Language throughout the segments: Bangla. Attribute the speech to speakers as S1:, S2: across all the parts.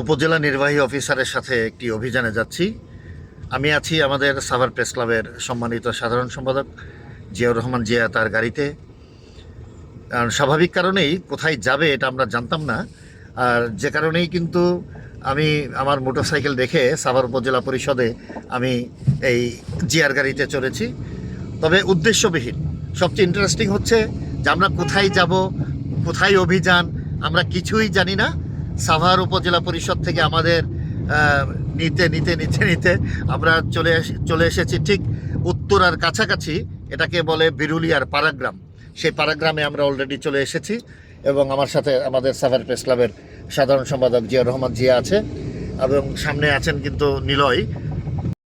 S1: উপজেলা নির্বাহী অফিসারের সাথে একটি অভিযানে যাচ্ছি। আমি আছি আমাদের সাভার প্রেস ক্লাবের সম্মানিত সাধারণ সম্পাদক জিয়াউর রহমান জিয়া তার গাড়িতে। কারণ স্বাভাবিক কারণেই কোথায় যাবে এটা আমরা জানতাম না। আর যে কারণেই কিন্তু আমি আমার মোটরসাইকেল দেখে সাভার উপজেলা পরিষদে আমি এই জিয়ার গাড়িতে চলেছি তবে উদ্দেশ্যবিহীন। সবচেয়ে ইন্টারেস্টিং হচ্ছে যে আমরা কোথায় যাব, কোথায় অভিযান, আমরা কিছুই জানি না। সাভার উপজেলা পরিষদ থেকে আমাদের নিতে নিতে নিতে নিতে আমরা চলে চলে এসেছি ঠিক উত্তরার কাছাকাছি এটাকে বলে বিরুলিয়ার পারাগ্রাম। সেই পারাগ্রামে আমরা অলরেডি চলে এসেছি এবং আমার সাথে আমাদের সাভার প্রেস ক্লাবের সাধারণ সম্পাদক জিয়া রহমান জিয়া আছে এবং সামনে আছেন কিন্তু নিলয়।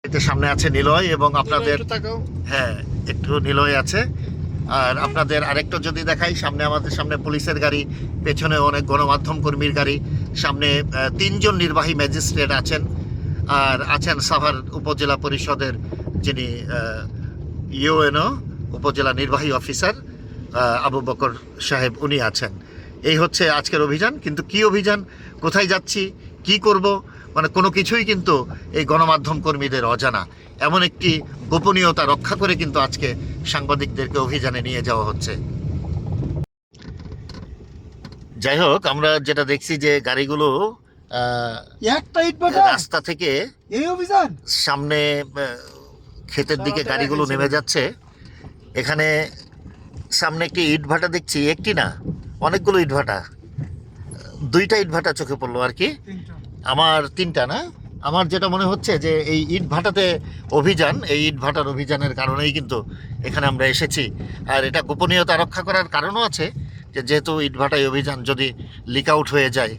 S1: এতে সামনে আছে নিলয় এবং আপনাদের হ্যাঁ একটু নিলয় আছে। আর আপনাদের আরেকটা যদি দেখাই, সামনে আমাদের সামনে পুলিশের গাড়ি পেছনে অনেক গণমাধ্যম কর্মীর গাড়ি, সামনে তিনজন নির্বাহী ম্যাজিস্ট্রেট আছেন আর আছেন সাভার উপজেলা পরিষদের যিনি ইউএনও উপজেলা নির্বাহী অফিসার আবু বকর সাহেব উনি আছেন। এই হচ্ছে আজকের অভিযান, কিন্তু কি অভিযান, কোথায় যাচ্ছি, কি করব মানে কোনো কিছুই কিন্তু এই গণমাধ্যম কর্মীদের অজানা। এমন একটি গোপনীয়তা রক্ষা করে কিন্তু আজকে সাংবাদিকদেরকে অভিযানে নিয়ে যাওয়া হচ্ছে। যাই হোক আমরা যেটা দেখছি যে গাড়িগুলো রাস্তা থেকে
S2: এই অভিযান?
S1: সামনে ক্ষেতের দিকে গাড়িগুলো নেমে যাচ্ছে। এখানে সামনে একটি ইট ভাটা দেখছি একটি না অনেকগুলো ইট ভাটা। দুইটা ইট ভাটা চোখে পড়ল আর কি। আমার তিনটা না? আমার যেটা মনে হচ্ছে যে এই ইট ভাটাতে অভিযান, এই ইট ভাটার অভিযানের কারণেই কিন্তু এখানে আমরা এসেছি। আর এটা গোপনীয়তা রক্ষা করার কারণও আছে যে যেহেতু ইট ভাটায় অভিযান যদি লিক আউট হয়ে যায়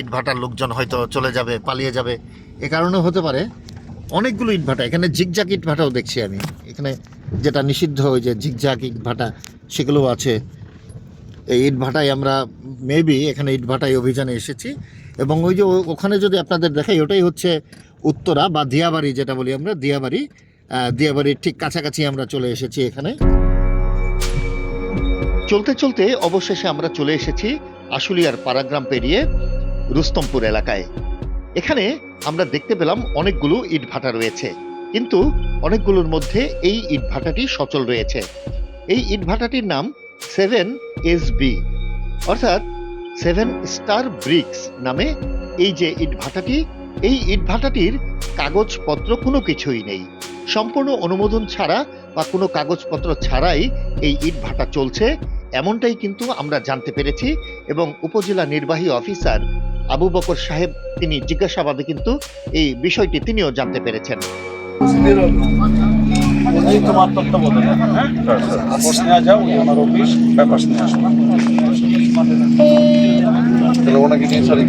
S1: ইট ভাটার লোকজন হয়তো চলে যাবে, পালিয়ে যাবে। এ কারণেও হতে পারে অনেকগুলো ইট ভাটা। এখানে জিগজাক ইট ভাটাও দেখছি আমি। এখানে যেটা নিষিদ্ধ ওই যে জিগজাক ইট ভাটা, সেগুলোও আছে। এই ইট ভাটায় আমরা মেবি এখানে ইট ভাটায় অভিযানে এসেছি। এবং ওই যে ওখানে যদি আপনাদের দেখাই, ওটাই হচ্ছে উত্তরা বা দিয়াবাড়ি যেটা বলি আমরা, দিয়াবাড়ি। দিয়াবাড়ির ঠিক কাছাকাছি আমরা চলে এসেছি এখানে। চলতে চলতে অবশেষে আমরা চলে এসেছি আশুলিয়ার পারাগ্রাম পেরিয়ে রুস্তমপুর এলাকায়। এখানে আমরা দেখতে পেলাম অনেকগুলো ইট ভাটা রয়েছে। কিন্তু অনেকগুলোর মধ্যে এই ইট ভাটাটি সচল রয়েছে। এই ইট ভাটাটির নাম সেভেন এস বি। অর্থাৎ সেভেন স্টার ব্রিক্স নামে এই যে ইট ভাটাটি এই ইট ভাটাটির কাগজপত্র কোনো কিছুই নেই। সম্পূর্ণ অনুমোদন ছাড়া বা কোনো কাগজপত্র ছাড়াই এই ইট ভাটা চলছে এমনটাই কিন্তু আমরা জানতে পেরেছি এবং উপজেলা নির্বাহী অফিসার আবু বকর সাহেব তিনি জিজ্ঞাসাবাদে কিন্তু এই বিষয়টি তিনিও জানতে পেরেছেন।
S3: তোমার আমার
S4: ওনাকে নিয়ে সরি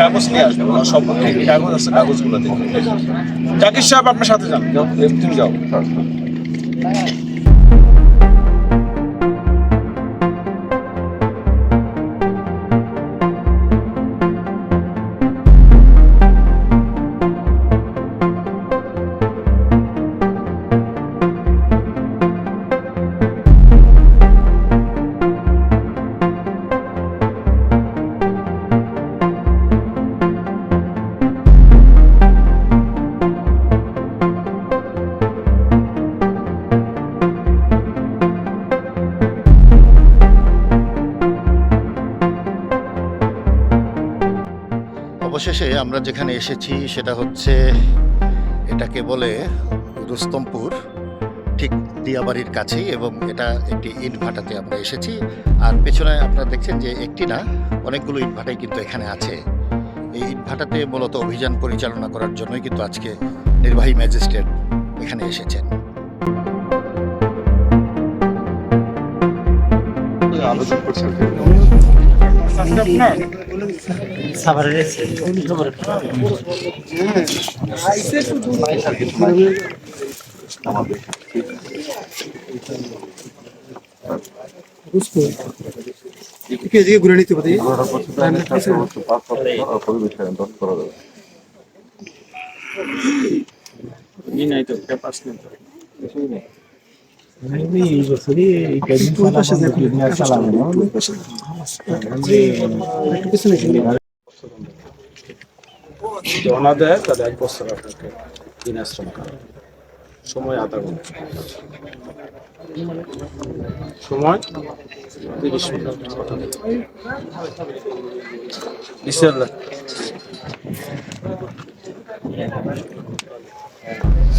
S3: কাগজ নিয়ে আসবে ওনার সব কি কি কাগজ আছে কাগজগুলো দেখবে জাকির সাহেব আপনার সাথে যান। তুমি যাও।
S1: অবশেষে আমরা যেখানে এসেছি সেটা হচ্ছে এটাকে বলে রুস্তমপুর, ঠিক দিয়াবাড়ির কাছেই এবং এটা একটি ইট ভাটাতে আমরা এসেছি। আর পেছনে আপনারা দেখছেন যে একটি না, অনেকগুলো ইট ভাটাই কিন্তু এখানে আছে। এই ইট ভাটাতে মূলত অভিযান পরিচালনা করার জন্যই কিন্তু আজকে নির্বাহী ম্যাজিস্ট্রেট এখানে এসেছেন।
S4: আবেদন করছেন
S2: ঘুরে নিতে পারি
S3: নাই তো পেপার নেই অনা দেয় তাহলে এক বছর আপনাকে বিনাশ্রম কারণ সময় আধা ঘণ্টা সময় তিরিশ মিনিট ইনশাল্লাহ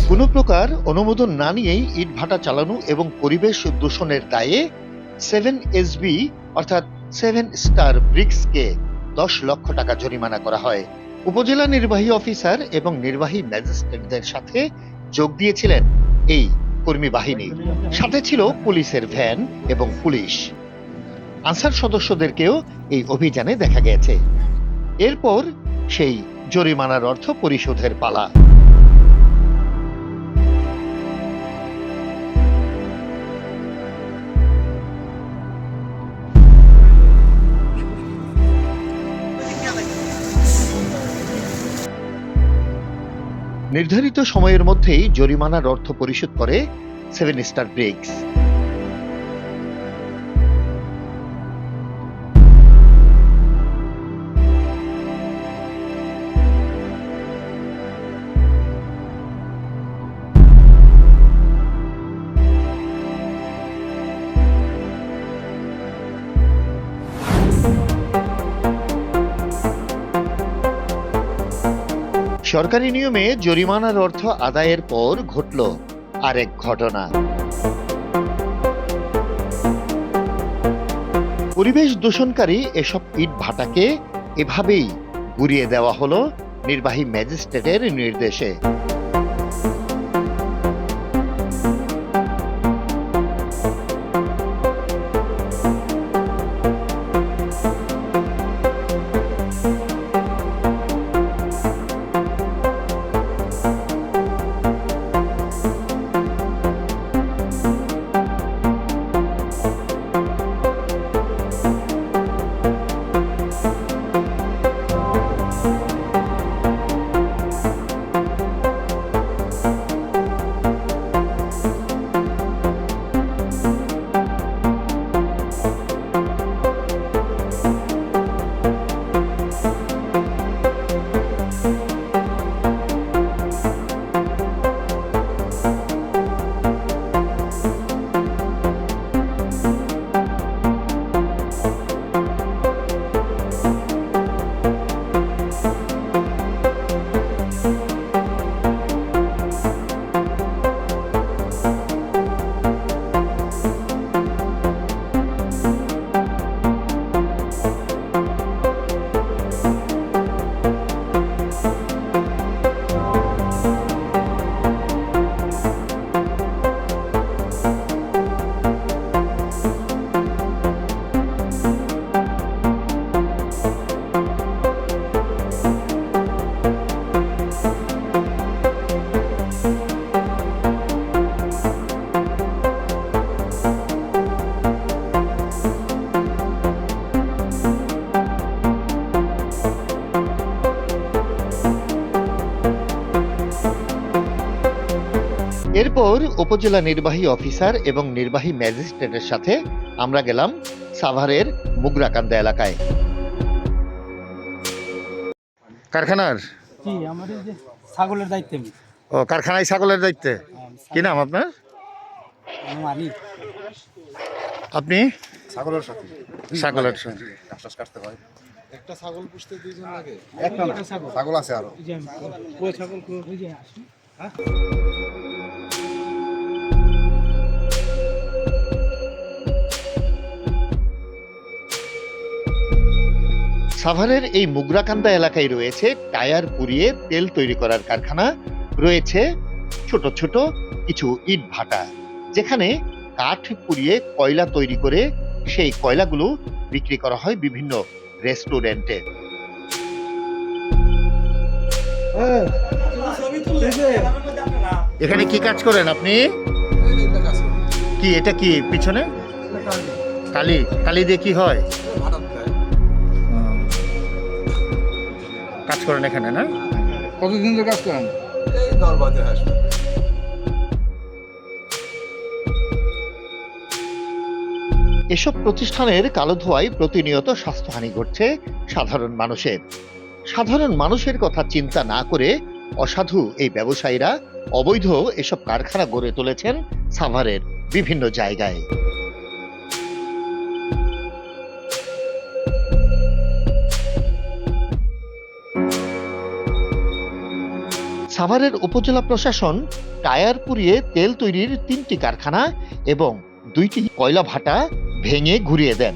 S1: কোনো প্রকার অনুমোদন না নিয়েই ইট ভাটা চালানো এবং পরিবেশ দূষণের দায়ে সেভেন এসবি, অর্থাৎ সেভেন স্টার ব্রিক্সকে দশ লক্ষ টাকা জরিমানা করা হয়। উপজেলা নির্বাহী অফিসার এবং নির্বাহী ম্যাজিস্ট্রেটদের সাথে যোগ দিয়েছিলেন এই কর্মী বাহিনী। সাথে ছিল পুলিশের ভ্যান এবং পুলিশ। আনসার সদস্যদেরকেও এই অভিযানে দেখা গেছে। এরপর সেই জরিমানার অর্থ পরিশোধের পালা। নির্ধারিত সময়ের মধ্যেই জরিমানার অর্থ পরিশোধ করে সেভেন স্টার ব্রিক্স। সরকারি নিয়মে জরিমানার অর্থ আদায়ের পর ঘটল আরেক ঘটনা। পরিবেশ দূষণকারী এসব ইট ভাটাকে এভাবেই গুড়িয়ে দেওয়া হল নির্বাহী ম্যাজিস্ট্রেটের নির্দেশে। এরপর উপজেলা নির্বাহী অফিসার এবং নির্বাহী ম্যাজিস্ট্রেটের সাথে আমরা গেলাম সাভারের মুগরাকান্দা এলাকায়। কারখানার?
S5: জি এই যে ছাগলের দায়িত্বে আমি।
S1: ও কারখানায় ছাগলের দায়িত্বে? কি নাম আপনার?
S5: আমি মানি
S1: আপনি?
S4: ছাগলের সাথে।
S1: ছাগলের সাথে।
S4: কাটতে হয়। একটা ছাগল পুষতে দুইজন লাগে?
S5: একটা ছাগল।
S4: ছাগল আছে আরও।
S5: ওই ছাগল
S1: সাভারের এই মুগরাকান্দা এলাকায় রয়েছে টায়ার পুড়িয়ে তেল তৈরি করার কারখানা রয়েছে ছোট ছোট কিছু ইট ভাটা যেখানে কাঠ পুড়িয়ে কয়লা তৈরি করে সেই কয়লাগুলো বিক্রি করা হয় বিভিন্ন রেস্টুরেন্টে। এখানে কি কাজ করেন আপনি? কি এটা কি পিছনে? কালি। কালি দিয়ে কি হয়? কাজ করেন এখানে না?
S2: কতদিন ধরে কাজ করেন?
S4: এই
S1: এসব প্রতিষ্ঠানের কালো ধোঁয়ায় প্রতিনিয়ত স্বাস্থ্যহানি ঘটছে সাধারণ মানুষের। সাধারণ মানুষের কথা চিন্তা না করে অসাধু এই ব্যবসায়ীরা অবৈধ এসব কারখানা গড়ে তুলেছেন সাভারের বিভিন্ন জায়গায়। সাভারের উপজেলা প্রশাসন টায়ার পুড়িয়ে তেল তৈরির তিনটি কারখানা এবং দুইটি কয়লা ভাটা ভেঙে ঘুরিয়ে দেন।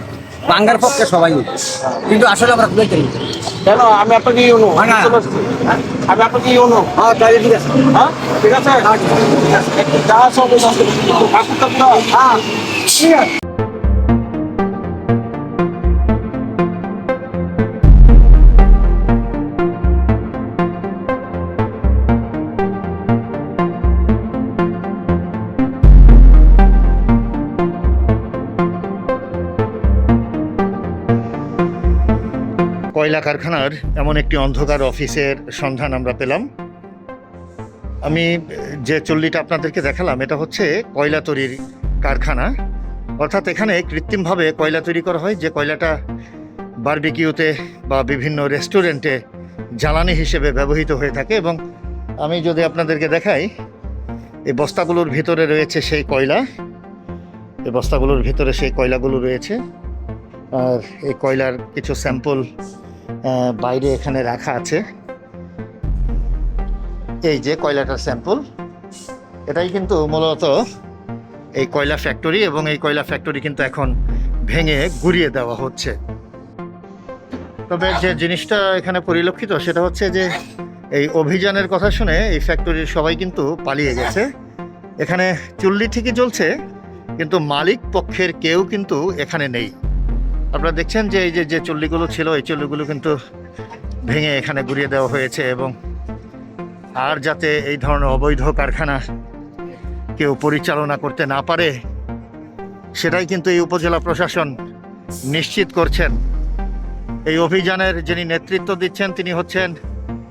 S5: বাঙ্গার পক্ষে সবাই কিন্তু আসলে আমরা খুলে চাই
S3: কেন? আমি আপনাকে ইউনো। আমি আপনাকে ইউনো।
S5: হ্যাঁ তাই ঠিক আছে।
S3: হ্যাঁ? ঠিক আছে? যা সব
S5: হ্যাঁ। ঠিক আছে।
S1: কারখানার এমন একটি অন্ধকার অফিসের সন্ধান আমরা পেলাম। আমি যে চল্লিটা আপনাদেরকে দেখালাম, এটা হচ্ছে কয়লা তৈরির কারখানা। অর্থাৎ এখানে কৃত্রিমভাবে কয়লা তৈরি করা হয়, যে কয়লাটা বারবিকিউতে বা বিভিন্ন রেস্টুরেন্টে জ্বালানি হিসেবে ব্যবহৃত হয়ে থাকে। এবং আমি যদি আপনাদেরকে দেখাই, এই বস্তাগুলোর ভিতরে রয়েছে সেই কয়লা। এই বস্তাগুলোর ভিতরে সেই কয়লাগুলো রয়েছে। আর এই কয়লার কিছু স্যাম্পল বাইরে এখানে রাখা আছে। এই যে কয়লাটার স্যাম্পল, এটাই কিন্তু মূলত এই কয়লা ফ্যাক্টরি এবং এই কয়লা ফ্যাক্টরি কিন্তু এখন ভেঙে গুড়িয়ে দেওয়া হচ্ছে। তবে যে জিনিসটা এখানে পরিলক্ষিত সেটা হচ্ছে যে এই অভিযানের কথা শুনে এই ফ্যাক্টরির সবাই কিন্তু পালিয়ে গেছে। এখানে চুল্লি ঠিকই জ্বলছে, কিন্তু মালিক পক্ষের কেউ কিন্তু এখানে নেই। আপনারা দেখছেন যে এই যে যে চল্লিগুলো ছিল, এই চল্লিগুলো কিন্তু ভেঙে এখানে গুড়িয়ে দেওয়া হয়েছে এবং আর যাতে এই ধরনের অবৈধ কারখানা কেউ পরিচালনা করতে না পারে, সেটাই কিন্তু এই উপজেলা প্রশাসন নিশ্চিত করছেন। এই অভিযানের যিনি নেতৃত্ব দিচ্ছেন, তিনি হচ্ছেন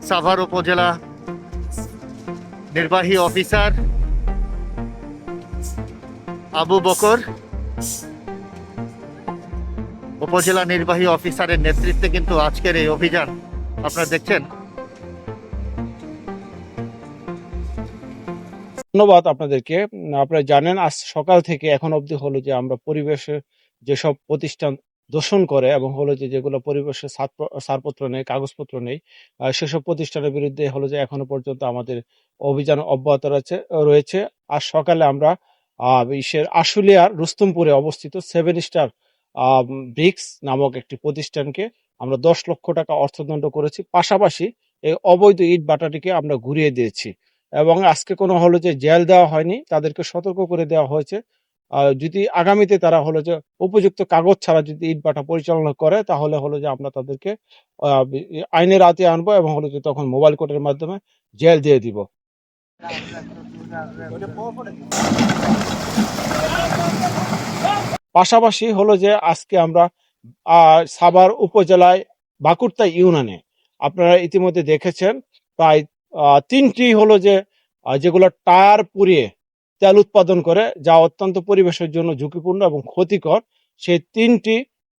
S1: সাভার উপজেলা নির্বাহী অফিসার আবু বকর। উপজেলা নির্বাহী অফিসারের নেতৃত্বে কিন্তু আজকের এই অভিযান। আপনারা দেখছেন?
S6: ধন্যবাদ আপনাদেরকে। আপনারা জানেন, আজ সকাল থেকে এখন অবধি হলো যে আমরা পরিবেশে যেসব প্রতিষ্ঠান দূষণ করে এবং হলো যে যেগুলো পরিবেশে ছাড়প- ছাড়পত্র নেই, কাগজপত্র নেই সেসব প্রতিষ্ঠানের বিরুদ্ধে হলো যে এখনও পর্যন্ত আমাদের অভিযান অব্যাহত রয়েছে রয়েছে। আজ সকালে আমরা ইসের আশুলিয়ার রুস্তমপুরে অবস্থিত সেভেন স্টার ব্রিক্স নামক একটি প্রতিষ্ঠানকে আমরা দশ লক্ষ টাকা অর্থদণ্ড করেছি। পাশাপাশি এই অবৈধ ইট বাটাটিকে আমরা ঘুরিয়ে দিয়েছি এবং আজকে কোনো হলো যে জেল দেওয়া হয়নি, তাদেরকে সতর্ক করে দেওয়া হয়েছে। যদি আগামীতে তারা হলো যে উপযুক্ত কাগজ ছাড়া যদি ইট বাটা পরিচালনা করে, তাহলে হলো যে আমরা তাদেরকে আইনের আওতায় আনব এবং হলো যে তখন মোবাইল কোর্টের মাধ্যমে জেল দিয়ে দিব। পাশাপাশি হলো যে আজকে আমরা সাভার উপজেলায় বাকুরতা ইউনিয়নে আপনারা ইতিমধ্যে দেখেছেন, প্রায় তিনটি হলো যে যেগুলো টায়ার পুড়িয়ে তেল উৎপাদন করে যা অত্যন্ত পরিবেশের জন্য ঝুঁকিপূর্ণ এবং ক্ষতিকর, সেই তিনটি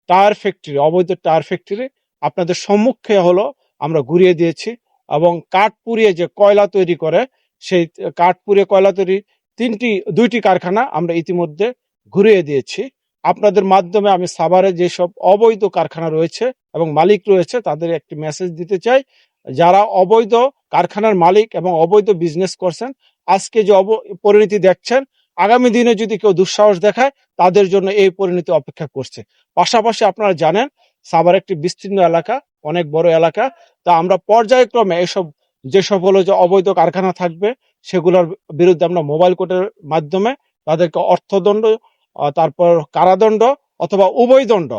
S6: টায়ার ফ্যাক্টরি, অবৈধ টায়ার ফ্যাক্টরি আপনাদের সম্মুখে হলো আমরা ঘুরিয়ে দিয়েছি এবং কাঠ পুড়িয়ে যে কয়লা তৈরি করে, সেই কাঠ পুড়িয়ে কয়লা তৈরি তিনটি, দুইটি কারখানা আমরা ইতিমধ্যে ঘুরিয়ে দিয়েছি। আপনাদের মাধ্যমে আমি সাভারে যেসব অবৈধ কারখানা রয়েছে এবং মালিক রয়েছে, তাদের একটি মেসেজ দিতে চাই। যারা অবৈধ কারখানার মালিক এবং অবৈধ বিজনেস করছেন, আজকে যে পরিণতি দেখছেন, আগামী দিনে যদি কেউ দুঃসাহস দেখায়, তাদের জন্য এই পরিণতি অপেক্ষা করছে। পাশাপাশি আপনারা জানেন, সাভার একটি বিস্তীর্ণ এলাকা, অনেক বড় এলাকা। তা আমরা পর্যায়ক্রমে এসব, যেসব হলো যে অবৈধ কারখানা থাকবে, সেগুলোর বিরুদ্ধে আমরা মোবাইল কোর্টের মাধ্যমে তাদেরকে অর্থদণ্ড তারপর কারাদণ্ড অথবা উভয় দণ্ড।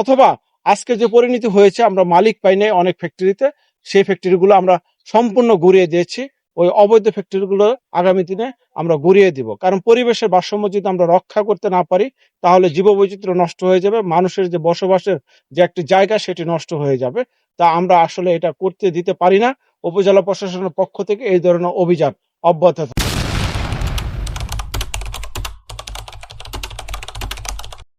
S6: অথবা আজকে যে পরিণতি হয়েছে, আমরা মালিক পাই নাই অনেক ফ্যাক্টরিতে সেই ফ্যাক্টরিগুলো আমরা সম্পূর্ণ ঘুরিয়ে দিয়েছি। ওই অবৈধ ফ্যাক্টরিগুলো আগামী দিনে আমরা ঘুরিয়ে দিব। কারণ পরিবেশের ভারসাম্য যদি আমরা রক্ষা করতে না পারি, তাহলে জীববৈচিত্র্য নষ্ট হয়ে যাবে, মানুষের যে বসবাসের যে একটি জায়গা, সেটি নষ্ট হয়ে যাবে। তা আমরা আসলে এটা করতে দিতে পারি না। উপজেলা প্রশাসনের পক্ষ থেকে এই ধরনের অভিযান অব্যাহত